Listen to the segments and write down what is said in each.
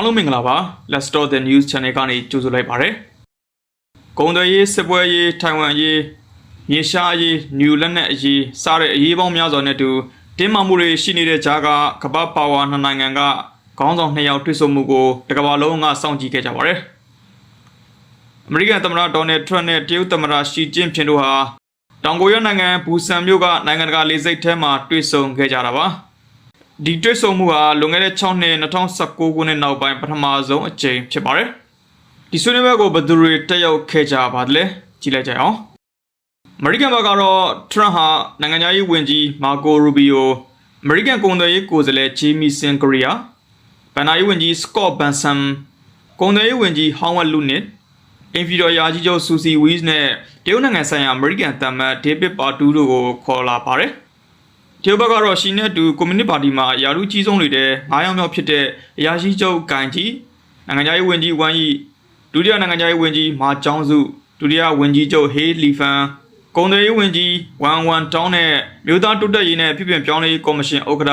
အားလုံးမင်္ဂလာပါ Let's Start the News Channel ကနေကြိုဆိုလိုက်ပါရစေ။ဂုံသွေးရေးစစ်ပွဲရေးထိုင်ဝမ်ရေးမြေရှားရေးနျူလက်နက်အရေးစတဲ့အရေးပေါင်းများစွာနဲ့တူတင်းမာမှုတွေရှိနေတဲ့ကြားကကမ္ဘာပါဝါနှစ်နိုင်ငံကခေါင်းဆောင်နှစ်ယောက်တွေ့ဆုံမှုကိုတကမ္ဘာလုံးကစောင့်ကြည့်ခဲ့ကြပါရစေ။အမေရိကန်သမ္မတဒေါ်နယ်ထရန့်နဲ့တရုတ်သမ္မတရှီကျင်းဖျင်တို့ဟာတောင်ကိုရီးယားနိုင်ငံဘူဆန်မြို့ကနိုင်ငံတကာလေဆိပ်ထဲမှာတွေ့ဆုံခဲ့ကြတာပါ။ ဒီတွေ့ဆုံမှုဟာလွန်ခဲ့တဲ့6နှစ်2019ခုနှစ်နောက်ပိုင်းပထမဆုံးအကြိမ်ဖြစ်ပါတယ်။ဒီဆွေးနွေးပွဲကိုဘယ်သူတွေတက်ရောက်ခဲ့ကြပါသလဲကြည့်လိုက်ကြအောင်။အမေရိကန်ဘက်ကတော့ထရန့်ဟာနိုင်ငံသားရေးဝန်ကြီးမာကိုရူဘီယိုအမေရိကန်ကုန်သွယ်ရေးကိုယ်စားလှယ်ဂျီမီဆင်ကရီယာဗန်နာရေးဝန်ကြီးစကော့ဘန်ဆမ်ကုန်သွယ်ရေးဝန်ကြီးဟောင်းဝက်လူနစ်အင်ဖီဒိုယာကြီးချုပ်ဆူစီဝီးစ်နဲ့တရုတ်နိုင်ငံဆိုင်ရာအမေရိကန်တမန်ဒေးဗစ်ပါတူတို့ကိုခေါ်လာပါတယ် တရုတ်ဘက်ကတော့ရှီနဲ့တူကွန်မြူနစ်ပါတီမှာယာရုကြီးဆုံးတွေတဲ့9ယောက်မြောက်ဖြစ်တဲ့အရာရှိချုပ်ဂိုင်ကြီးနိုင်ငံသားရေးဝန်ကြီးဝမ်ယီဒုတိယနိုင်ငံသားရေးဝန်ကြီးမာကျောင်းစုဒုတိယဝန်ကြီးချုပ်ဟေးလီဖန်ကုံသွေးရေးဝန်ကြီးဝမ်ဝမ်တောင်းနဲ့မြို့သားတိုးတက်ရေးနဲ့ပြည်ပြင်ပြောင်းလဲရေးကော်မရှင်ဥက္ကဋ္ဌ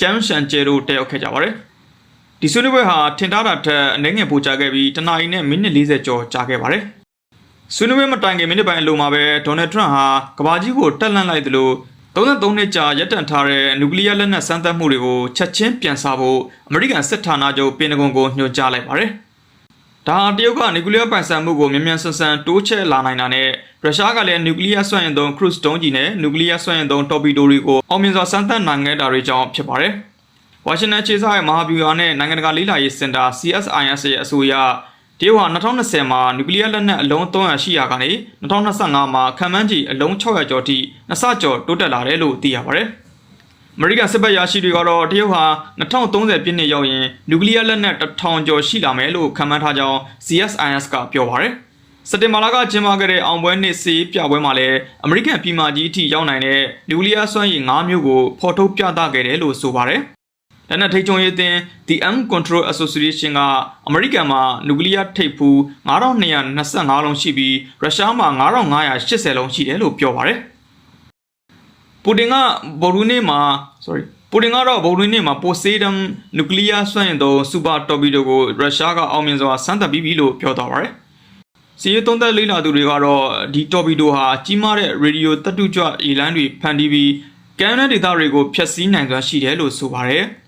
ကျန်းရှန်ကျဲတို့တက်ရောက်ခဲ့ကြပါတယ်။ဒီဆွေးနွေးပွဲဟာထင်ထားတာထက်အနေငယ်ပိုကြာခဲ့ပြီးတနာရီနဲ့မိနစ်40ကျော်ကြာခဲ့ပါတယ်။ဆွေးနွေးပွဲမတိုင်ခင်မိနစ်ပိုင်းအလိုမှာပဲဒေါ်နယ်ထရန့်ဟာကဘာကြီးကိုတက်လန့်လိုက်သလို 33နှစ်ကြာရပ်တန့်ထားတဲ့နျူကလ িয়ার လက်နက်စမ်းသပ်မှုတွေကိုချက်ချင်းပြန်စားဖို့အမေရိကန်စစ်ဌာနချုပ်ပင်တဂွန်ကိုညွှန်ကြားလိုက်ပါတယ်။ ဒါဟာတရုတ်ကနျူကလ িয়ারပိုင်ဆိုင်မှုကိုမြန်မြန်ဆန်ဆန်တိုးချဲ့လာနိုင်တာနဲ့ရုရှားကလည်းနျူကလ িয়ারစွမ်းအင်သုံးခရုစ်တုံးကြီးနဲ့နျူကလ িয়ারစွမ်းအင်သုံးတော်ပီဒိုတွေကိုအောင်မြင်စွာစမ်းသပ်နိုင်ခဲ့တာတွေကြောင့်ဖြစ်ပါတယ်။ဝါရှင်တန်ခြေဆိုင်မဟာဗျူဟာနဲ့နိုင်ငံတကာလေးလာရေးစင်တာ CSIS ရဲ့အဆိုအရ တရုတ်ဟာ2020မှာနျူကလ িয়ারလက်နက်အလုံး300ရှိရာကနေ2025မှာခံမှန်းကြီးအလုံး600ကျော်ထိနှစ်ဆကျော်တိုးတက်လာတယ်လို့သိရပါတယ်။ အမေရိကန်စစ်ဘက်ရရှိတွေကတော့တရုတ်ဟာ2030ပြည့်နှစ်ရောက်ရင်နျူကလ িয়ারလက်နက်1000ကျော်ရှိလာမယ်လို့ခန့်မှန်းထားကြောင်း CSIS ကပြောပါရယ်စက်တင်ဘာလကကျင်းပခဲ့တဲ့အောင်ပွဲနှစ်စီးပြပွဲမှာလည်းအမေရိကန်ပြည်မကြီးအထိရောက်နိုင်တဲ့နျူကလ িয়ার စွမ်းရည်၅မျိုးကိုဖော်ထုတ်ပြသခဲ့တယ်လို့ဆိုပါရယ် လက်နက်ထိပ်ချုံရေးအသင်း The M Control Association ကအမေရိကန်မှာနျူကလ িয়ার ထိပ်ဖူး9225လုံးရှိပြီးရုရှားမှာ9580လုံးရှိတယ်လို့ပြောပါရယ် ပူတင်ကဗုဒ္ဓနေ့မှာ sorry ပူတင်ကတော့ဗုဒ္ဓနေ့မှာပိုစေဒမ်နျူကလ িয়ার စွမ်းအင်သုံးစူပါတော်ပီဒိုကိုရုရှားကအောင်မြင်စွာစမ်းသပ်ပြီးပြီလို့ပြောသွားပါတယ်။စီးရဲသုံးသက်လေးလာသူတွေကတော့ဒီတော်ပီဒိုဟာကြီးမားတဲ့ရေဒီယိုတပ်တုကြွအေလန်းတွေဖန်တီးပြီးကမ်းနယ်ဒေသတွေကိုဖျက်ဆီးနိုင်စွမ်းရှိတယ်လို့ဆိုပါတယ်။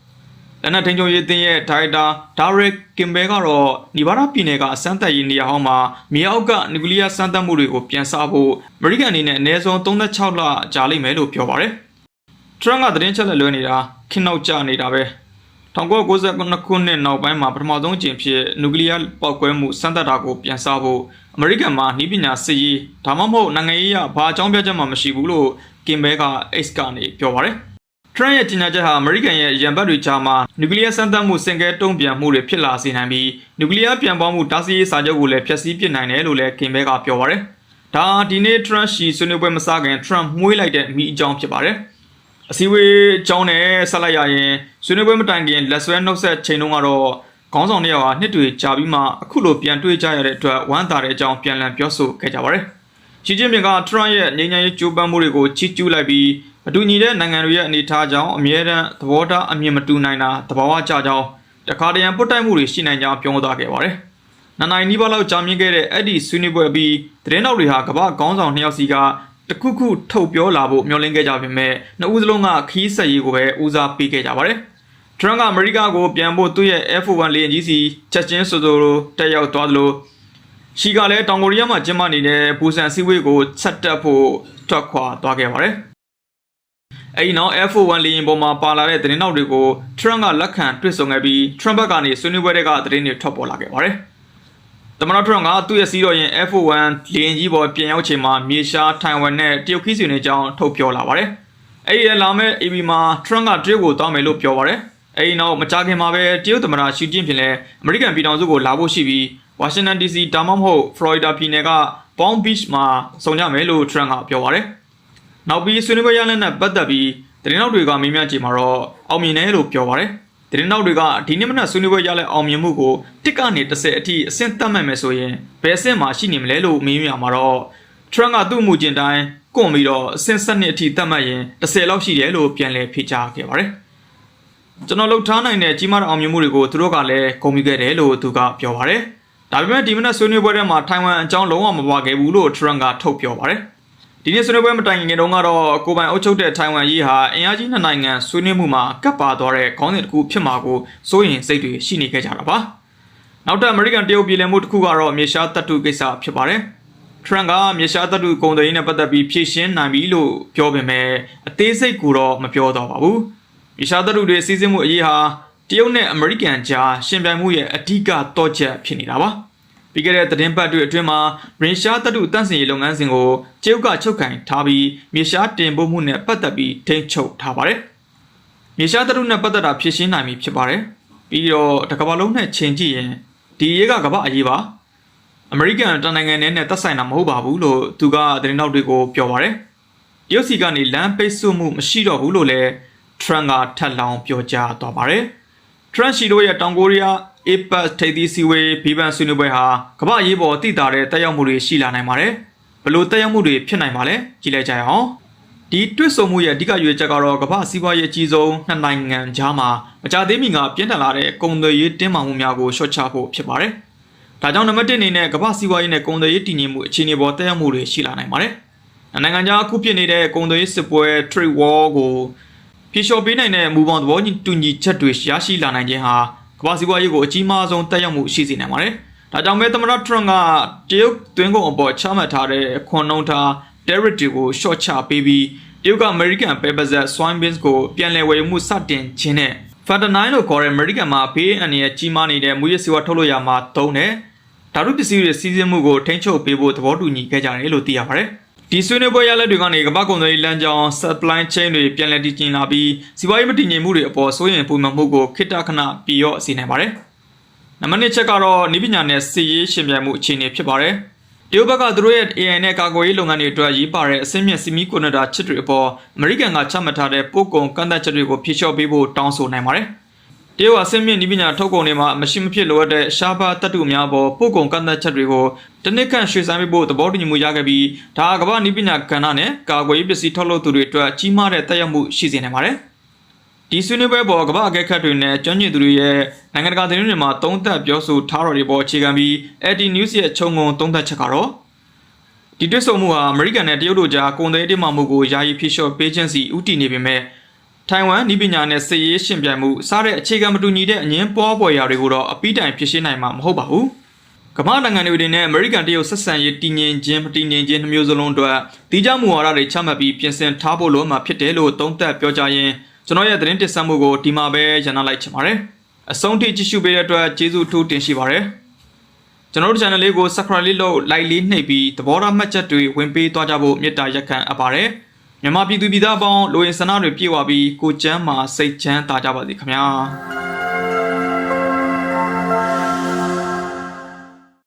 လက်နက်ထိန်ချုံရေးအသင်းရဲ့ဒါရိုက်တာဒါရက်ကင်ဘဲကတော့နီဗားဒါပြည်နယ်ကအစမ်းသက်ရေးနေရာဟောင်းမှာမြေအောက်ကနျူကလ িয়ার စမ်းသပ်မှုတွေကိုပြန်စားဖို့အမေရိကန်အနေနဲ့အနည်းဆုံး36လကြာလိမ့်မယ်လို့ပြောပါတယ်။ ထရန့်ကသတင်းချက်လက်လွှဲနေတာခင်းနောက်ကျနေတာပဲ1999ခုနှစ်နောက်ပိုင်းမှာပထမဆုံးအကြိမ်ဖြစ်နျူကလ িয়ার ပောက်ကွဲမှုစမ်းသပ်တာကိုပြန်စားဖို့အမေရိကန်မှာနှီးပညာစစ်ရေးဒါမှမဟုတ်နိုင်ငံရေးအရဘာအကြောင်းပြချက်မှမရှိဘူးလို့ကင်ဘဲက X ကနေပြောပါတယ် ထရန့်ရဲ့ကြေညာချက်ဟာအမေရိကန်ရဲ့ရန်ဘတ်တွေကြားမှာနျူကလ িয়ার စမ်းသပ်မှုစင်ကဲတုံ့ပြန်မှုတွေဖြစ်လာစေနိုင်ပြီးနျူကလ িয়ার ပြန်ပေါင်းမှုတားဆီးရေးစာချုပ်ကိုလည်းဖျက်ဆီးပစ်နိုင်တယ်လို့လည်းကင်ဘဲကပြောပါတယ်ဒါဟာဒီနေ့ထရန့်ရှီဆွေးနွေးပွဲမစခင်ထရန့်မှုေးလိုက်တဲ့မိအကြောင်းဖြစ်ပါတယ် အစည်းအဝေးအကြောင်းနဲ့ဆက်လိုက်ရရင်ဆွေးနွေးပွဲမတိုင်ခင်လက်ဆွဲနှုတ်ဆက်ချိန်တုန်းကတော့ခေါင်းဆောင်တွေဟာနှစ်တွေကြာပြီးမှအခုလိုပြန်တွေ့ကြရတဲ့အတွက်ဝမ်းသာတဲ့အကြောင်းပြန်လည်ပြောဆိုခဲ့ကြပါတယ်။ရှီကျင်းပင်ကထရန့်ရဲ့ငြိမ်းချမ်းရေးကြိုးပမ်းမှုတွေကိုချီးကျူးလိုက်ပြီး အတူညီတဲ့နိုင်ငံတွေရဲ့အနေအထားကြောင့်အမြဲတမ်းသဘောထားအမြင်မတူနိုင်တာသဘာဝကျကြောင်းတခါတရံပုတ်တိုက်မှုတွေရှိနိုင်ကြောင်းပြောသွားခဲ့ပါတယ်။နနိုင်နီးပါးလောက်ကြာမြင့်ခဲ့တဲ့အဲ့ဒီဆွေးနွေးပွဲပြီးသတင်းတော်တွေဟာကမ္ဘာခေါင်းဆောင်နှစ်ယောက်စီကတခုခုထုတ်ပြောလာဖို့မျှော်လင့်ခဲ့ကြပေမဲ့နှစ်ဦးစလုံးကခီးဆက်ရေးကိုပဲဦးစားပေးခဲ့ကြပါတယ်။ထရန့်ကအမေရိကကိုပြန်ဖို့သူ့ရဲ့ F1 လေယာဉ်ကြီးစီချက်ချင်းဆိုဆိုတက်ရောက်သွားသလိုရှီကလည်းတောင်ကိုရီးယားမှာကျင်းပနေတဲ့ဘူဆန်စီဝေးကိုဆက်တက်ဖို့ထွက်ခွာသွားခဲ့ပါတယ်။ အဲဒီနောက် F1 လေယာဉ်ပေါ်မှာပါလာတဲ့သတင်းတောက်တွေကိုထရန့်ကလက်ခံတွေ့ဆုံခဲ့ပြီးထရန့်ဘက်ကနေဆွေးနွေးပွဲတွေကသတင်းတွေထွက်ပေါ်လာခဲ့ပါတယ်။သမ္မတထရန့်ကသူ့ရဲ့စီးတော်ရင် F1 လေယာဉ်ကြီးပေါ်ပြန်ရောက်ချိန်မှာမြေရှားထိုင်ဝမ်နဲ့တရုတ်ခီးစဉ်တွေအကြောင်းထုတ်ပြောလာပါတယ်။အဲဒီရဲ့လာမဲ့ AB မှာထရန့်ကတရုတ်ကိုတောင်းမယ်လို့ပြောပါတယ်။အဲဒီနောက်မကြာခင်မှာပဲတရုတ်သမ္မတရှီကျင်းဖျင်လည်းအမေရိကန်ပြည်ထောင်စုကိုလာဖို့ရှိပြီးဝါရှင်တန် DC ဒါမှမဟုတ်ဖလော်ရီဒါပြည်နယ်က Palm Beach မှာစုံကြမယ်လို့ထရန့်ကပြောပါတယ်။ နောက်ပြီးဆွေးနွေးပွဲရလဒ်နဲ့ပတ်သက်ပြီးသတင်းတော်တွေကမေးမြန်းကြည့်မှာတော့အောင်မြင်တယ်လို့ပြောပါတယ်။သတင်းနောက်တွေကဒီနေ့မနက်ဆွေးနွေးပွဲရလဲအောင်မြင်မှုကိုတစ်ကနေ30အထိအဆင့်သတ်မှတ်မယ်ဆိုရင်ဘယ်အဆင့်မှာရှိနေမလဲလို့မေးမြန်းမှာတော့ထရန့်ကသူ့အမှုကျင်တိုင်းကွန်ပြီးတော့အဆင့်7အထိသတ်မှတ်ရင်30လောက်ရှိတယ်လို့ပြန်လည်ဖြေကြားခဲ့ပါတယ်။ကျွန်တော်လှုပ်ထားနိုင်တဲ့ကြီးမားတဲ့အောင်မြင်မှုတွေကိုသူတို့ကလည်းဂုဏ်ပြုခဲ့တယ်လို့သူကပြောပါတယ်။ဒါပေမဲ့ဒီမနက်ဆွေးနွေးပွဲထဲမှာထိုင်ဝမ်အကြောင်းလုံးဝမပါခဲ့ဘူးလို့ထရန့်ကထုတ်ပြောပါတယ်။ ဒီနေ့ဆွေးနွေးပွဲမတိုင်ခင်တုန်းကတော့ကိုပိုင်အုပ်ချုပ်တဲ့ထိုင်ဝမ်ရေးဟာအင်အားကြီးနှစ်နိုင်ငံဆွေးနွေးမှုမှာကပ်ပါသွားတဲ့ခေါင်းစဉ်တစ်ခုဖြစ်မှာကိုစိုးရင်စိတ်တွေရှိနေခဲ့ကြတာပါ။နောက်တဲ့အမေရိကန်တရုတ်ပြည်လည်မှုတစ်ခုကတော့မြေရှားတပ်တုကိစ္စဖြစ်ပါတယ်။ထရန့်ကမြေရှားတပ်တုကုန်သွယ်ရေးနဲ့ပတ်သက်ပြီးဖြည့်ရှင်းနိုင်ပြီလို့ပြောပေမဲ့အသေးစိတ်ကိုတော့မပြောတော့ပါဘူး။မြေရှားတပ်တုတွေစီစဉ်မှုအရေးဟာတရုတ်နဲ့အမေရိကန်ကြားရှင်ပြိုင်မှုရဲ့အဓိကတော့ချက်ဖြစ်နေတာပါ။ ပြီးခဲ့တဲ့သတင်းပတ်တွေအတွင်းမှာရင်ရှားတပ်တုတန့်စင်ရေးလုပ်ငန်းစဉ်ကိုတရုတ်ကချုပ်ကင်ထားပြီးမြေရှားတင်ပို့မှုနဲ့ပတ်သက်ပြီးထိန်းချုပ်ထားပါတယ်။မြေရှားတပ်တုနဲ့ပတ်သက်တာဖြည့်ရှင်းနိုင်ပြီဖြစ်ပါတယ်။ပြီးတော့တစ်ကမ္ဘာလုံးနဲ့ချိန်ကြည့်ရင်ဒီရေးကကမ္ဘာအရေးပါ။အမေရိကန်တန်နိုင်ငံနဲ့နဲ့သက်ဆိုင်တာမဟုတ်ပါဘူးလို့သူကသတင်းတောက်တွေကိုပြောပါရယ်။ရုပ်စီကနေလမ်းပိတ်ဆို့မှုမရှိတော့ဘူးလို့လည်းထရန့်ကထပ်လောင်းပြောကြားသွားပါရယ်။ထရန့်ရှိတို့ရဲ့တောင်ကိုရီးယား APEC ထိပ်သီးစည်းဝေးဘီဘန်ဆွေးနွေးပွဲဟာကမ္ဘာအရေးပေါ်တည်တာတဲ့တက်ရောက်မှုတွေရှိလာနိုင်ပါတယ်။ဘလို့တက်ရောက်မှုတွေဖြစ်နိုင်ပါလဲကြည့်လိုက်ကြရအောင်။ဒီတွစ်ဆုံမှုရဲ့အဓိကရွေးချက်ကတော့ကမ္ဘာစီးပွားရေးအကြီးဆုံးနှစ်နိုင်ငံကြားမှာမကြသေးမီကပြင်းထန်လာတဲ့ကုန်သွယ်ရေးတင်းမာမှုများကိုရှော့ချဖို့ဖြစ်ပါတယ်။ဒါကြောင့်နံပါတ်1အနေနဲ့ကမ္ဘာစီးပွားရေးနဲ့ကုန်သွယ်ရေးတည်ငြိမ်မှုအခြေအနေပေါ်တက်ရောက်မှုတွေရှိလာနိုင်ပါတယ်။နိုင်ငံခြားအခုဖြစ်နေတဲ့ကုန်သွယ်ရေးစစ်ပွဲ trade war ကိုဖြေလျှော့ပေးနိုင်တဲ့မူပေါင်းသဘောတူညီချက်တွေရရှိလာနိုင်ခြင်းဟာ ကမ္ဘာစီးပွားရေးကိုအကြီးမားဆုံးတက်ရောက်မှုရှိစေနိုင်ပါတယ်။ဒါကြောင့်ပဲသမ္မတထရန့်ကတရုတ်သွင်းကုန်အပေါ်ချမှတ်ထားတဲ့အခွန်နှုန်းထား tariff တွေကို short ချပေးပြီးတရုတ်က American ပဲပါဇက် swine beans ကိုပြန်လည်ဝယ်ယူမှုစတင်ခြင်းနဲ့ Fentanyl လို့ခေါ်တဲ့ American မှာဘေးအန္တရာယ်ကြီးမားနေတဲ့မူရစ်ဆေးဝါးထုတ်လုပ်ရမှာသုံးတဲ့ဓာတုပစ္စည်းတွေစီးဆင်းမှုကိုထိန်းချုပ်ပေးဖို့သဘောတူညီခဲ့ကြတယ်လို့သိရပါတယ်။ ဒီဆွေးနွေးပွဲရလဒ်တွေကနေကမ္ဘာကုန်သွယ်ရေးလမ်းကြောင်း supply chain တွေပြန်လည်တည်ကျင်လာပြီးစီးပွားရေးမတည်ငြိမ်မှုတွေအပေါ်စိုးရိမ်ပူပန်မှုကိုခိတ္တခဏပြေရော့စေနိုင်ပါတယ်။နံပါတ်1ချက်ကတော့နိပညာနဲ့စီရေးရှင်ပြိုင်မှုအခြေအနေဖြစ်ပါတယ်။တရုတ်ဘက်ကသူတို့ရဲ့ AI နဲ့ကာကွယ်ရေးလုပ်ငန်းတွေအတွက်ရေးပါတဲ့အစင်းမြင့်စီမီကွန်နတာချစ်တွေအပေါ်အမေရိကန်ကချမှတ်ထားတဲ့ပို့ကုန်ကန့်သတ်ချက်တွေကိုဖြေလျှော့ပေးဖို့တောင်းဆိုနိုင်ပါတယ်။ တရုတ်အစင်းမြင့်နိပညာထုတ်ကုန်တွေမှာမရှိမဖြစ်လိုအပ်တဲ့ရှားပါးတတ်တူများပေါ်ပို့ကုန်ကန့်သတ်ချက်တွေကိုတနစ်ခန့်ရွှေ့ဆိုင်းပေးဖို့သဘောတူညီမှုရခဲ့ပြီးဒါကကမ္ဘာနိပညာကဏ္ဍနဲ့ကာကွယ်ရေးပစ္စည်းထုတ်လုပ်သူတွေအတွက်ကြီးမားတဲ့တက်ရောက်မှုရှိစေနိုင်ပါတယ်။ဒီဆွေးနွေးပွဲပေါ်ကမ္ဘာအကဲခတ်တွေနဲ့ကျွမ်းကျင်သူတွေရဲ့နိုင်ငံတကာသတင်းတွေမှာသုံးသပ်ပြောဆိုထားတော်တွေပေါ်အခြေခံပြီး AD News ရဲ့ခြုံငုံသုံးသပ်ချက်ကတော့ဒီတွစ်ဆုံမှုဟာအမေရိကန်နဲ့တရုတ်တို့ကြားကုန်သွယ်ရေးတင်းမာမှုကိုယာယီဖြေလျှော့ပေးခြင်းစီဥတီနေပေမဲ့ ထိုင်ဝမ်နီးပညာနဲ့စစ်ရေးရှင်ပြိုင်မှုစတဲ့အခြေခံမတူညီတဲ့အငင်းပွားပွဲရာတွေကိုတော့အပိတိုင်ဖြစ်ရှင်းနိုင်မှာမဟုတ်ပါဘူး။ကမ္ဘာနိုင်ငံတွေနဲ့အမေရိကန်တရုတ်ဆက်ဆံရေးတည်ငြိမ်ခြင်းမတည်ငြိမ်ခြင်းနှမျိုးစလုံးအတွက်တီးခြားမူဝါဒတွေချမှတ်ပြီးပြင်ဆင်ထားဖို့လိုမှာဖြစ်တယ်လို့သုံးသပ်ပြောကြားရင်းကျွန်တော်ရဲ့သတင်းတင်ဆက်မှုကိုဒီမှာပဲရန်နာလိုက်ချင်ပါတယ်။အဆုံးထိကြည့်ရှုပေးတဲ့အတွက်ကျေးဇူးအထူးတင်ရှိပါတယ်။ကျွန်တော်တို့ channel လေးကို subscribe လေးလုပ် like လေးနှိပ်ပြီးသဘောထားမှတ်ချက်တွေဝင်ပေးသွားကြဖို့မေတ္တာရက်ခံအပ်ပါတယ်။ မြန်မာပြည်သူပြည်သားအပေါင်းလိုရင်ဆန္ဒတွေပြည့်ဝပြီးကိုကျမ်းမှာစိတ်ချမ်းသာကြပါစေခင်ဗျာ။